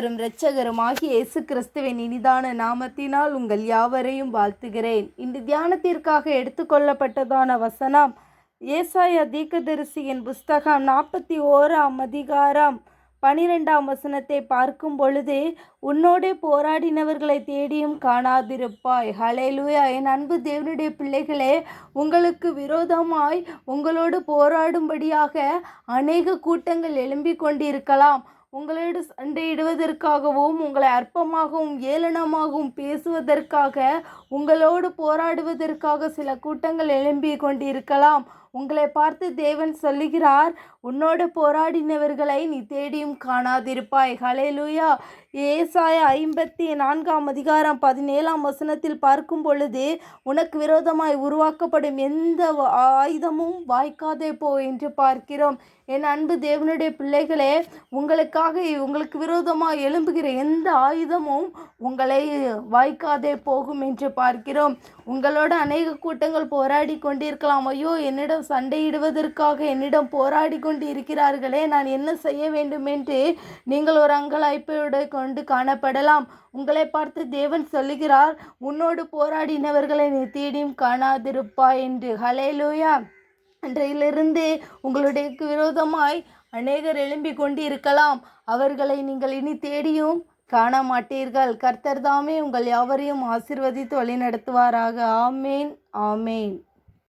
ஆண்டவரும் இரட்சகருமாகிய இயேசு கிறிஸ்துவின் இனிதான நாமத்தினால் உங்கள் யாவரையும் வாழ்த்துகிறேன். இந்த தியானத்திற்காக எடுத்துக்கொள்ளப்பட்டதான வசனம் ஏசாய தீக்கதரிசியின் புஸ்தகம் நாற்பத்தி ஓராம் அதிகாரம் பனிரெண்டாம் வசனத்தை பார்க்கும் பொழுது உன்னோடே போராடினவர்களை தேடியும் காணாதிருப்பாய். ஹலேலூயா என் அன்பு தேவனுடைய பிள்ளைகளே உங்களுக்கு விரோதமாய் உங்களோடு போராடும்படியாக அநேக கூட்டங்கள் எழும்பிக் கொண்டிருக்கலாம். உங்களோடு சண்டையிடுவதற்காகவும் உங்களை அற்பமாகவும் ஏளனமாகவும் பேசுவதற்காக உங்களோடு போராடுவதற்காக சில கூட்டங்கள் எழும்பி கொண்டிருக்கலாம். உங்களை பார்த்து தேவன் சொல்லுகிறார் உன்னோடு போராடினவர்களை நீ தேடியும் காணாதிருப்பாய். ஹலேலூயா ஏசாய ஐம்பத்தி நான்காம் அதிகாரம் பதினேழாம் வசனத்தில் பார்க்கும் பொழுது உனக்கு விரோதமாய் உருவாக்கப்படும் எந்த ஆயுதமும் வாய்க்காதே போ என்று பார்க்கிறோம். என் அன்பு தேவனுடைய பிள்ளைகளே உங்களுக்காக உங்களுக்கு விரோதமாக எழும்புகிற எந்த ஆயுதமும் உங்களை வாய்க்காதே போகும் என்று பார்க்கிறோம். உங்களோட அநேக கூட்டங்கள் போராடி கொண்டிருக்கலாம். ஐயோ என்னிடம் சண்டையிடுவதற்காக என்னிடம் போராடி கொண்டு இருக்கிறார்களே நான் என்ன செய்ய வேண்டும் என்று நீங்கள் ஒரு அங்கலாய்ப்போடு கொண்டு காணப்படலாம். உங்களை பார்த்து தேவன் சொல்லுகிறார் உன்னோடு போராடினவர்களை நீ தேடியும் காணாதிருப்பா என்று. ஹலேலூயா அன்றையிலிருந்து உங்களுடைய விரோதமாய் அநேகர் எழும்பிக் கொண்டிருக்கலாம். அவர்களை நீங்கள் இனி தேடியும் காண மாட்டீர்கள் கர்த்தர் தாமே உங்கள் யாவரையும் ஆசிர்வதித்து வழிநடத்துவாராக. ஆமேன் ஆமேன்.